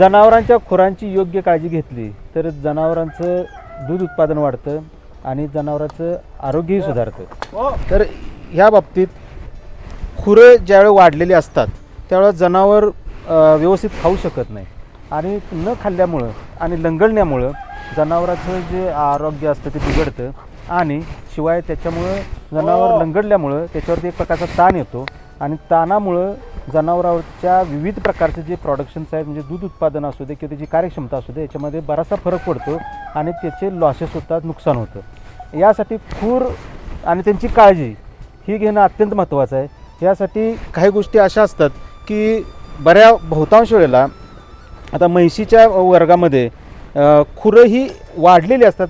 जनावरांच्या खुरांची योग्य काळजी घेतली तर जनावरांचं दूध उत्पादन वाढतं आणि जनावरांचं आरोग्यही सुधारतं. तर ह्या बाबतीत खुरं ज्यावेळी वाढलेली असतात त्यावेळेस जनावर व्यवस्थित खाऊ शकत नाही. आणि न खाल्ल्यामुळं आणि लंगडण्यामुळं जनावराचं जे आरोग्य असतं ते बिघडतं आणि शिवाय त्याच्यामुळं जनावर लंगडल्यामुळं त्याच्यावरती एक प्रकारचा ताण येतो आणि ताणामुळं जनावरांच्या विविध प्रकारचे जे प्रॉडक्शन्स आहेत म्हणजे दूध उत्पादन असू दे किंवा त्याची कार्यक्षमता असू दे याच्यामध्ये बराचसा फरक पडतो आणि त्याचे लॉसेस होतात नुकसान होतं. यासाठी खूर आणि त्यांची काळजी ही घेणं अत्यंत महत्त्वाचं आहे. यासाठी काही गोष्टी अशा असतात की बऱ्या बहुतांश वेळेला आता म्हैशीच्या वर्गामध्ये खुरं ही वाढलेली असतात.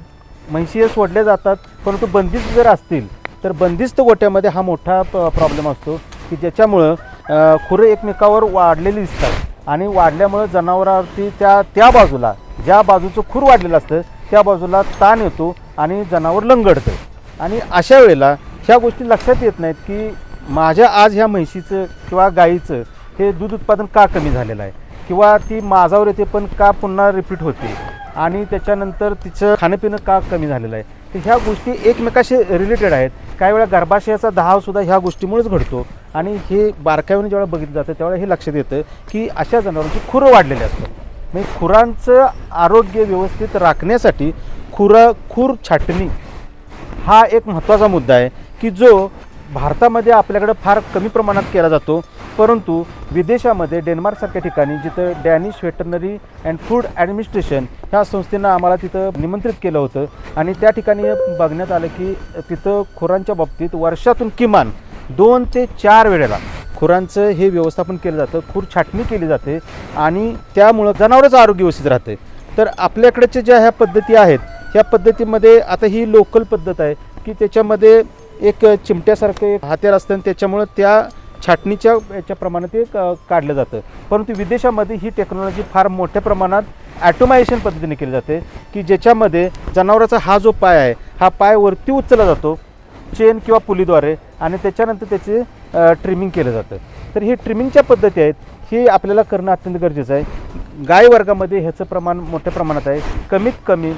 म्हैशी हे सोडल्या जातात परंतु बंदिस्त जर असतील तर बंदिस्त गोट्यामध्ये हा मोठा प्रॉब्लेम असतो. की ज्याच्यामुळं खुरं एकमेकावर वाढलेली दिसतात. आणि वाढल्यामुळं जनावरावरती त्या त्या बाजूला ज्या बाजूचं खूर वाढलेलं असतं त्या बाजूला ताण येतो आणि जनावर लंगडतं. आणि अशा वेळेला ह्या गोष्टी लक्षात येत नाहीत की माझ्या आज ह्या म्हैशीचं किंवा गाईचं हे दूध उत्पादन का कमी झालेलं आहे? किंवा ती माझावर येते पण का पुन्हा रिपीट होते? आणि त्याच्यानंतर तिचं खाणंपिणं का कमी झालेलं आहे? तर ह्या गोष्टी एकमेकाशी रिलेटेड आहेत. काही वेळा गर्भाशयाचा दहावसुद्धा ह्या गोष्टीमुळेच घडतो. आणि हे बारकाईने जेव्हा बघितलं जातं त्यावेळेला हे लक्षात येतं की अशा जनावरांची खुरं वाढलेली असतात म्हणजे खुरांचं आरोग्य व्यवस्थित राखण्यासाठी खुरं खूर छाटणी हा एक महत्त्वाचा मुद्दा आहे की जो भारतामध्ये आपल्याकडं फार कमी प्रमाणात केला जातो. परंतु विदेशामध्ये डेन्मार्कसारख्या ठिकाणी जिथं Danish veterinary and food administration ह्या संस्थेनं आम्हाला तिथं निमंत्रित केलं होतं. आणि त्या ठिकाणी बघण्यात आलं की तिथं खुरांच्या बाबतीत वर्षातून किमान दोन ते चार वेळेला खुरांचं हे व्यवस्थापन केलं जातं खूर छाटणी केली जाते आणि त्यामुळं जनावरांचं आरोग्य व्यवस्थित राहते. तर आपल्याकडच्या ज्या ह्या पद्धती आहेत ह्या पद्धतीमध्ये आता ही लोकल पद्धत आहे की त्याच्यामध्ये एक चिमट्यासारखं एक हात्यार असतं आणि त्याच्यामुळं त्या छाटणीच्या याच्या प्रमाणात ते काढलं जातं. परंतु विदेशामध्ये ही टेक्नॉलॉजी फार मोठ्या प्रमाणात ॲटोमायझेशन पद्धतीने केली जाते की ज्याच्यामध्ये जनावराचा हा जो पाय आहे हा पाय वरती उचलला जातो चेन किंवा पुलीद्वारे आणि त्याच्यानंतर त्याचे ट्रिमिंग केलं जातं. तर ही ट्रिमिंगच्या पद्धती आहेत ही आपल्याला करणं अत्यंत गरजेचं आहे. गाय वर्गामध्ये ह्याचं प्रमाण मोठ्या प्रमाणात आहे. कमीत कमी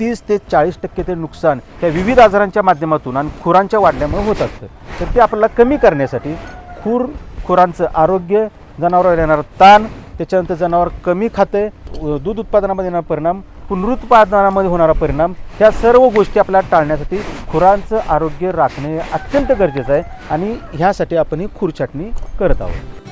तीस ते चाळीस टक्के ते नुकसान त्या विविध आजारांच्या माध्यमातून आणि खुरांच्या वाढल्यामुळे होत असतं. तर ते आपल्याला कमी करण्यासाठी खूर खुरांचं आरोग्य जनावरावर येणारा ताण त्याच्यानंतर जनावर कमी खाते दूध उत्पादनामध्ये येणारा परिणाम पुनरुत्पादनामध्ये होणारा परिणाम ह्या सर्व गोष्टी आपल्याला टाळण्यासाठी खुरांचं आरोग्य राखणे अत्यंत गरजेचं आहे आणि ह्यासाठी आपण ही खुरछाटणी करत आहोत.